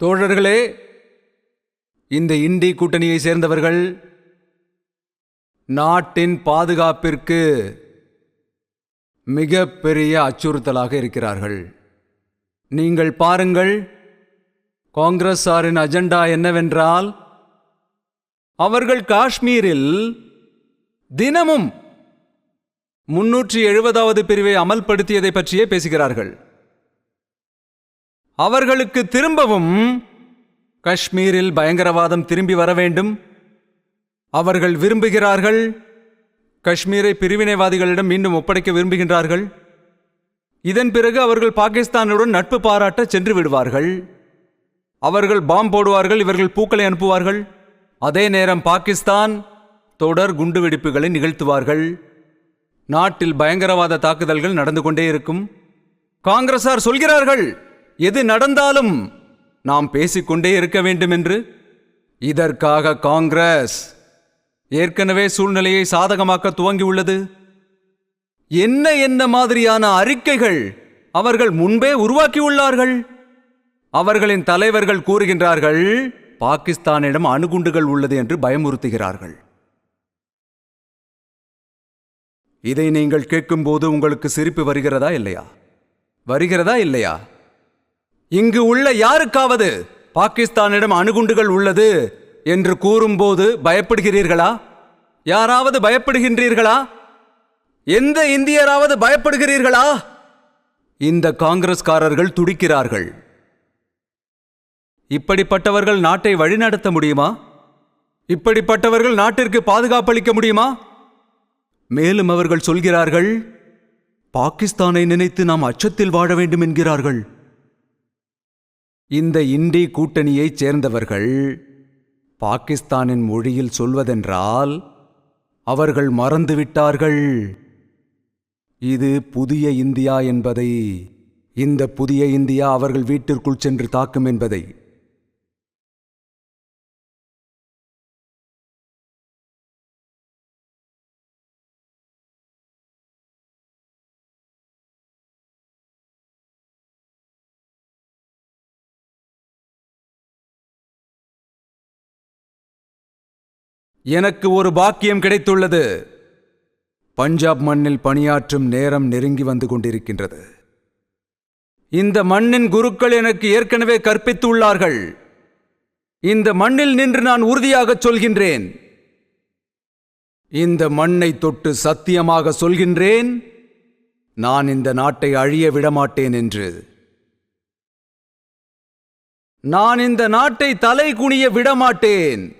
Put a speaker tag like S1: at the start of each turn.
S1: தோழர்களே இந்த இண்டி கூட்டணியை சேர்ந்தவர்கள் நாட்டின் பாதுகாப்பிற்கு மிகப்பெரிய அச்சுறுத்தலாக இருக்கிறார்கள். நீங்கள் பாருங்கள் காங்கிரஸாரின் அஜெண்டா என்னவென்றால் அவர்கள் காஷ்மீரில் தினமும் முன்னூற்றி எழுபதாவது பிரிவை அமல்படுத்தியதை பற்றியே பேசுகிறார்கள். அவர்களுக்கு திரும்பவும் காஷ்மீரில் பயங்கரவாதம் திரும்பி வர வேண்டும். அவர்கள் விரும்புகிறார்கள். காஷ்மீரை பிரிவினைவாதிகளிடம் மீண்டும் ஒப்படைக்க விரும்புகின்றார்கள். இதன் பிறகு அவர்கள் பாகிஸ்தானுடன் நட்பு பாராட்ட சென்று விடுவார்கள். அவர்கள் பாம் போடுவார்கள் இவர்கள் பூக்களை அனுப்புவார்கள். அதே நேரம் பாகிஸ்தான் தொடர் குண்டுவெடிப்புகளை நிகழ்த்துவார்கள். நாட்டில் பயங்கரவாத தாக்குதல்கள் நடந்து கொண்டே இருக்கும். காங்கிரசார் சொல்கிறார்கள் எது நடந்தாலும் நாம் பேசிக்கொண்டே இருக்க வேண்டும் என்று இதற்காக காங்கிரஸ் ஏற்கனவே சூழ்நிலையை சாதகமாக்க துவங்கியுள்ளது. என்ன என்ன மாதிரியான அறிக்கைகள் அவர்கள் முன்பே உருவாக்கியுள்ளார்கள்? அவர்களின் தலைவர்கள் கூறுகின்றார்கள் பாகிஸ்தானிடம் அணுகுண்டுகள் உள்ளது என்று பயமுறுத்துகிறார்கள். இதை நீங்கள் கேட்கும்போது உங்களுக்கு சிரிப்பு வருகிறதா இல்லையா? வருகிறதா இல்லையா? இங்கு உள்ள யாருக்காவது பாகிஸ்தானிடம் அணுகுண்டுகள் உள்ளது என்று கூறும்போது பயப்படுகிறீர்களா? யாராவது பயப்படுகின்றீர்களா? எந்த இந்தியராவது பயப்படுகிறீர்களா? இந்த காங்கிரஸ்காரர்கள் துடிக்கிறார்கள். இப்படிப்பட்டவர்கள் நாட்டை வழிநடத்த முடியுமா? இப்படிப்பட்டவர்கள் நாட்டிற்கு பாதுகாப்பளிக்க முடியுமா? மேலும் அவர்கள் சொல்கிறார்கள் பாகிஸ்தானை நினைத்து நாம் அச்சத்தில் வாழ வேண்டும் என்கிறார்கள். இந்த இண்டி கூட்டணியைச் சேர்ந்தவர்கள் பாகிஸ்தானின் மொழியில் சொல்வதென்றால் அவர்கள் மறந்துவிட்டார்கள். இது புதிய இந்தியா என்பதை இந்த புதிய இந்தியா அவர்கள் வீட்டிற்குள் சென்று தாக்கும் என்பதை எனக்கு ஒரு பாக்கியம் கிடைத்துள்ளது. பஞ்சாப் மண்ணில் பணியாற்றும் நேரம் நெருங்கி வந்து கொண்டிருக்கின்றது. இந்த மண்ணின் குருக்கள் எனக்கு ஏற்கனவே கற்பித்துள்ளார்கள். இந்த மண்ணில் நின்று நான் உறுதியாகச் சொல்கின்றேன். இந்த மண்ணை தொட்டு சத்தியமாக சொல்கின்றேன். நான் இந்த நாட்டை அழிய விடமாட்டேன் என்று. நான் இந்த நாட்டை தலை குனிய விடமாட்டேன்.